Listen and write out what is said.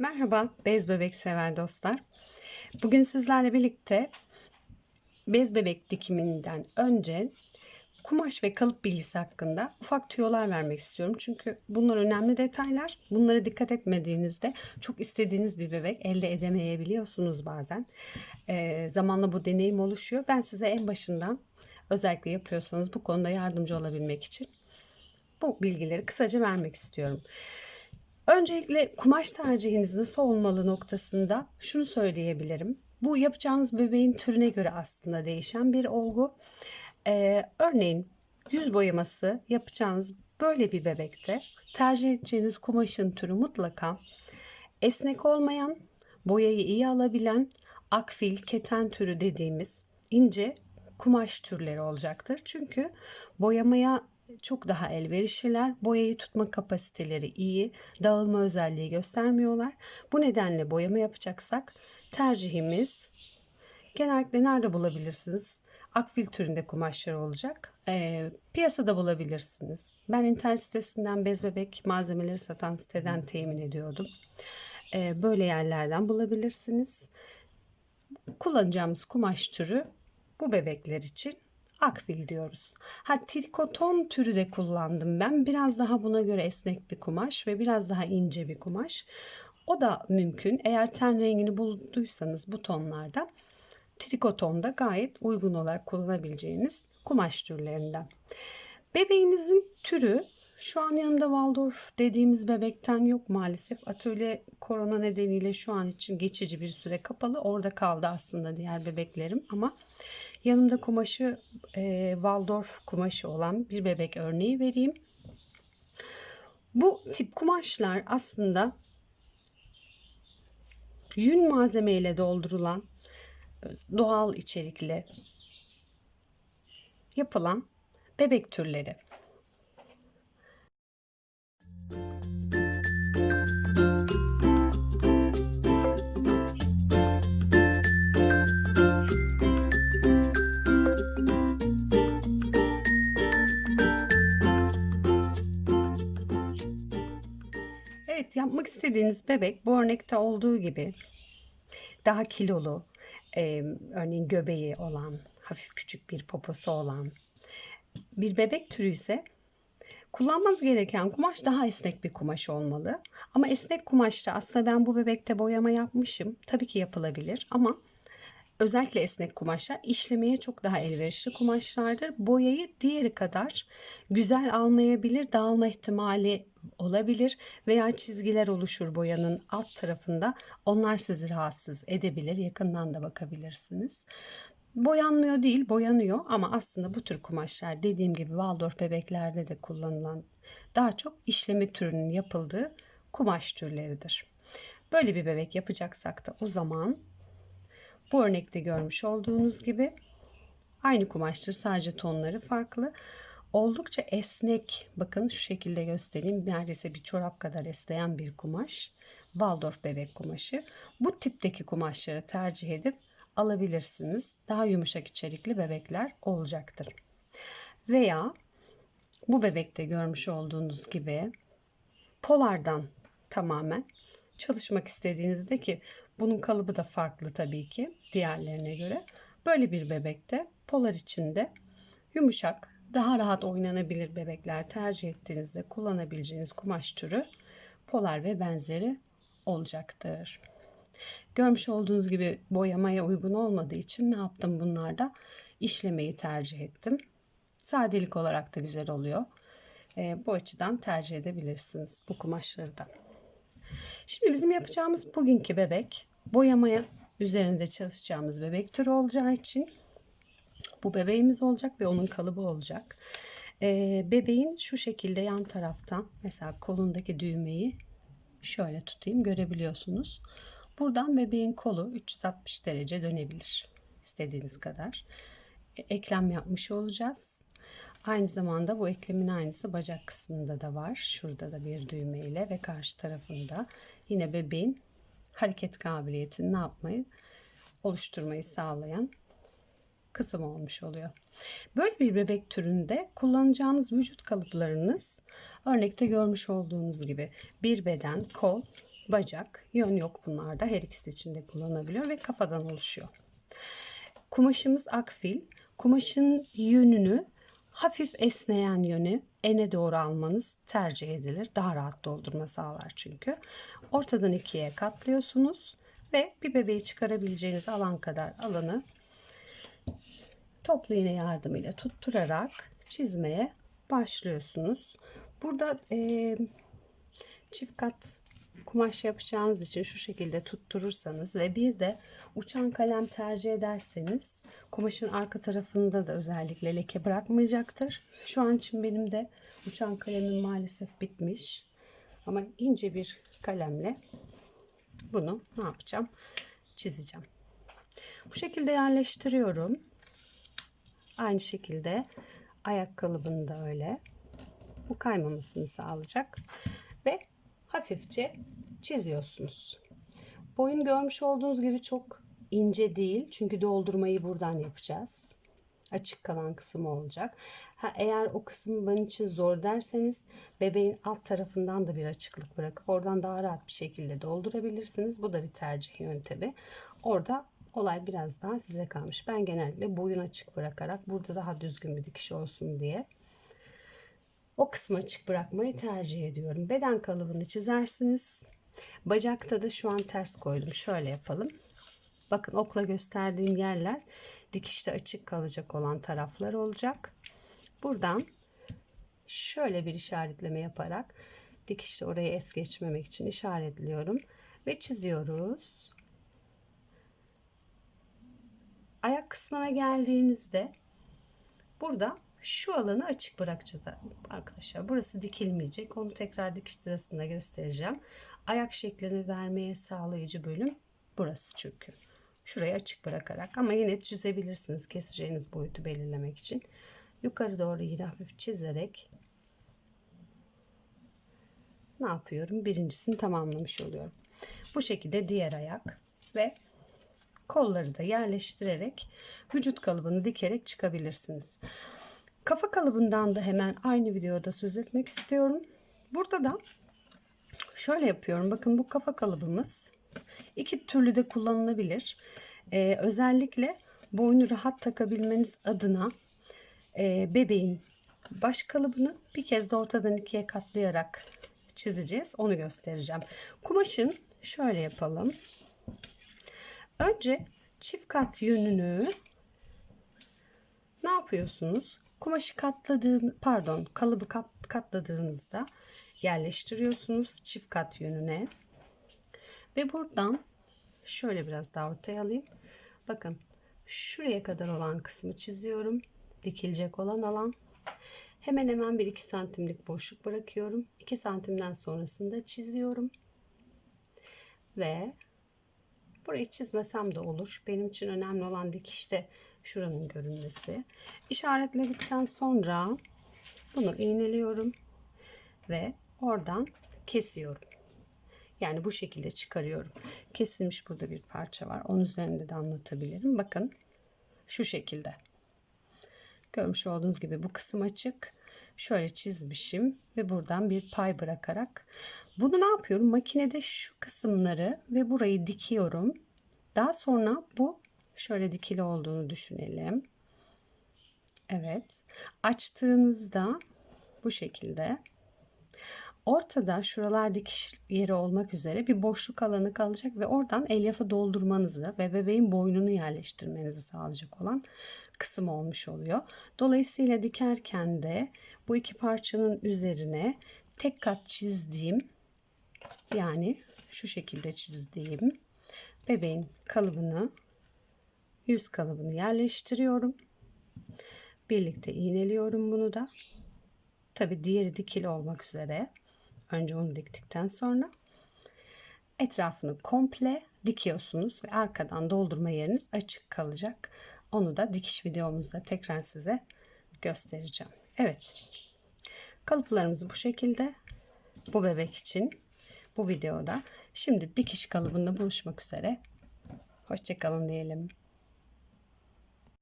Merhaba bez bebek sever dostlar. Bugün sizlerle birlikte bez bebek dikiminden önce kumaş ve kalıp bilgisi hakkında ufak tüyolar vermek istiyorum. Çünkü bunlar önemli detaylar. Bunlara dikkat etmediğinizde çok istediğiniz bir bebek elde edemeyebiliyorsunuz bazen. Ee, zamanla bu deneyim oluşuyor. Ben size en başından özellikle yapıyorsanız bu konuda yardımcı olabilmek için bu bilgileri kısaca vermek istiyorum. Öncelikle kumaş tercihiniz nasıl olmalı noktasında şunu söyleyebilirim. Bu yapacağınız bebeğin türüne göre aslında değişen bir olgu. Ee, örneğin yüz boyaması yapacağınız böyle bir bebekte tercih edeceğiniz kumaşın türü mutlaka esnek olmayan, boyayı iyi alabilen, akfil, keten türü dediğimiz ince kumaş türleri olacaktır. Çünkü boyamaya çok daha elverişliler. Boyayı tutma kapasiteleri iyi. Dağılma özelliği göstermiyorlar. Bu nedenle boyama yapacaksak tercihimiz genellikle nerede bulabilirsiniz? Akfil türünde kumaşlar olacak. Ee, piyasada bulabilirsiniz. Ben internet sitesinden bez bebek malzemeleri satan siteden temin ediyordum. Ee, böyle yerlerden bulabilirsiniz. Kullanacağımız kumaş türü bu bebekler için akfil diyoruz. Ha trikoton türü de kullandım ben. Biraz daha buna göre esnek bir kumaş ve biraz daha ince bir kumaş. O da mümkün. Eğer ten rengini bulduysanız bu tonlarda trikoton da gayet uygun olarak kullanabileceğiniz kumaş türlerinden. Bebeğinizin türü şu an yanımda Waldorf dediğimiz bebekten yok maalesef. Atölye korona nedeniyle şu an için geçici bir süre kapalı. Orada kaldı aslında diğer bebeklerim ama yanımda kumaşı e, Waldorf kumaşı olan bir bebek örneği vereyim. Bu tip kumaşlar aslında yün malzemeyle doldurulan doğal içerikli yapılan bebek türleri. Evet yapmak istediğiniz bebek bu örnekte olduğu gibi daha kilolu, e, örneğin göbeği olan, hafif küçük bir poposu olan bir bebek türü ise kullanmanız gereken kumaş daha esnek bir kumaş olmalı. Ama esnek kumaşta aslında ben bu bebekte boyama yapmışım. Tabii ki yapılabilir ama özellikle esnek kumaşlar işlemeye çok daha elverişli kumaşlardır. Boyayı diğeri kadar güzel almayabilir, dağılma ihtimali olabilir veya çizgiler oluşur boyanın alt tarafında. Onlar sizi rahatsız edebilir. Yakından da bakabilirsiniz. Boyanmıyor değil, boyanıyor ama aslında bu tür kumaşlar dediğim gibi Waldorf bebeklerde de kullanılan daha çok işleme türünün yapıldığı kumaş türleridir. Böyle bir bebek yapacaksak da o zaman bu örnekte görmüş olduğunuz gibi aynı kumaştır sadece tonları farklı. Oldukça esnek bakın şu şekilde göstereyim neredeyse bir çorap kadar esneyen bir kumaş. Waldorf bebek kumaşı. Bu tipteki kumaşları tercih edip alabilirsiniz. Daha yumuşak içerikli bebekler olacaktır. Veya bu bebekte görmüş olduğunuz gibi polardan tamamen çalışmak istediğinizde ki bunun kalıbı da farklı tabii ki diğerlerine göre. Böyle bir bebekte polar içinde yumuşak, daha rahat oynanabilir bebekler tercih ettiğinizde kullanabileceğiniz kumaş türü polar ve benzeri olacaktır. Görmüş olduğunuz gibi boyamaya uygun olmadığı için ne yaptım bunlarda? işlemeyi tercih ettim. Sadelik olarak da güzel oluyor. E, bu açıdan tercih edebilirsiniz bu kumaşları da. Şimdi bizim yapacağımız bugünkü bebek boyamaya üzerinde çalışacağımız bebek türü olacağı için bu bebeğimiz olacak ve onun kalıbı olacak. Ee, bebeğin şu şekilde yan taraftan mesela kolundaki düğmeyi şöyle tutayım görebiliyorsunuz. Buradan bebeğin kolu 360 derece dönebilir istediğiniz kadar. E, eklem yapmış olacağız. Aynı zamanda bu eklemin aynısı bacak kısmında da var. Şurada da bir düğme ile ve karşı tarafında yine bebeğin hareket kabiliyetini ne yapmayı oluşturmayı sağlayan kısım olmuş oluyor. Böyle bir bebek türünde kullanacağınız vücut kalıplarınız örnekte görmüş olduğunuz gibi bir beden, kol bacak, yön yok bunlarda. Her ikisi için de kullanılabiliyor ve kafadan oluşuyor. Kumaşımız akfil. Kumaşın yönünü hafif esneyen yönü ene doğru almanız tercih edilir. Daha rahat doldurma sağlar çünkü. Ortadan ikiye katlıyorsunuz ve bir bebeği çıkarabileceğiniz alan kadar alanı toplu iğne yardımıyla tutturarak çizmeye başlıyorsunuz. Burada e, çift kat kumaş yapacağınız için şu şekilde tutturursanız ve bir de uçan kalem tercih ederseniz kumaşın arka tarafında da özellikle leke bırakmayacaktır. Şu an için benim de uçan kalemim maalesef bitmiş. Ama ince bir kalemle bunu ne yapacağım? Çizeceğim. Bu şekilde yerleştiriyorum. Aynı şekilde ayak kalıbını da öyle. Bu kaymamasını sağlayacak. Ve hafifçe çiziyorsunuz. Boyun görmüş olduğunuz gibi çok ince değil. Çünkü doldurmayı buradan yapacağız. Açık kalan kısmı olacak. Ha, eğer o kısmı benim için zor derseniz bebeğin alt tarafından da bir açıklık bırakıp oradan daha rahat bir şekilde doldurabilirsiniz. Bu da bir tercih yöntemi. Orada olay biraz daha size kalmış. Ben genellikle boyun açık bırakarak burada daha düzgün bir dikiş olsun diye o kısmı açık bırakmayı tercih ediyorum. Beden kalıbını çizersiniz. Bacakta da şu an ters koydum. Şöyle yapalım. Bakın okla gösterdiğim yerler dikişte açık kalacak olan taraflar olacak. Buradan şöyle bir işaretleme yaparak dikişte orayı es geçmemek için işaretliyorum ve çiziyoruz. Ayak kısmına geldiğinizde burada şu alanı açık bırakacağız arkadaşlar. Burası dikilmeyecek. Onu tekrar dikiş sırasında göstereceğim. Ayak şeklini vermeye sağlayıcı bölüm burası çünkü. Şurayı açık bırakarak ama yine çizebilirsiniz keseceğiniz boyutu belirlemek için. Yukarı doğru yine hafif çizerek ne yapıyorum? Birincisini tamamlamış oluyorum. Bu şekilde diğer ayak ve kolları da yerleştirerek vücut kalıbını dikerek çıkabilirsiniz. Kafa kalıbından da hemen aynı videoda söz etmek istiyorum. Burada da şöyle yapıyorum. Bakın bu kafa kalıbımız iki türlü de kullanılabilir. Ee, özellikle boynu rahat takabilmeniz adına e, bebeğin baş kalıbını bir kez de ortadan ikiye katlayarak çizeceğiz. Onu göstereceğim. Kumaşın şöyle yapalım. Önce çift kat yönünü ne yapıyorsunuz? Kumaşı katladığın pardon kalıbı kat, katladığınızda yerleştiriyorsunuz çift kat yönüne. Ve buradan şöyle biraz daha ortaya alayım. Bakın şuraya kadar olan kısmı çiziyorum. Dikilecek olan alan. Hemen hemen 1-2 santimlik boşluk bırakıyorum. 2 santimden sonrasında çiziyorum. Ve burayı çizmesem de olur. Benim için önemli olan dikişte şuranın görünmesi. İşaretledikten sonra bunu iğneliyorum ve oradan kesiyorum. Yani bu şekilde çıkarıyorum. Kesilmiş burada bir parça var. Onun üzerinde de anlatabilirim. Bakın şu şekilde. Görmüş olduğunuz gibi bu kısım açık. Şöyle çizmişim ve buradan bir pay bırakarak bunu ne yapıyorum? Makinede şu kısımları ve burayı dikiyorum. Daha sonra bu şöyle dikili olduğunu düşünelim. Evet. Açtığınızda bu şekilde ortada şuralar dikiş yeri olmak üzere bir boşluk alanı kalacak ve oradan elyafı doldurmanızı ve bebeğin boynunu yerleştirmenizi sağlayacak olan kısım olmuş oluyor. Dolayısıyla dikerken de bu iki parçanın üzerine tek kat çizdiğim yani şu şekilde çizdiğim bebeğin kalıbını yüz kalıbını yerleştiriyorum. Birlikte iğneliyorum bunu da. Tabi diğeri dikili olmak üzere. Önce onu diktikten sonra etrafını komple dikiyorsunuz ve arkadan doldurma yeriniz açık kalacak. Onu da dikiş videomuzda tekrar size göstereceğim. Evet. Kalıplarımız bu şekilde. Bu bebek için bu videoda. Şimdi dikiş kalıbında buluşmak üzere. Hoşçakalın diyelim.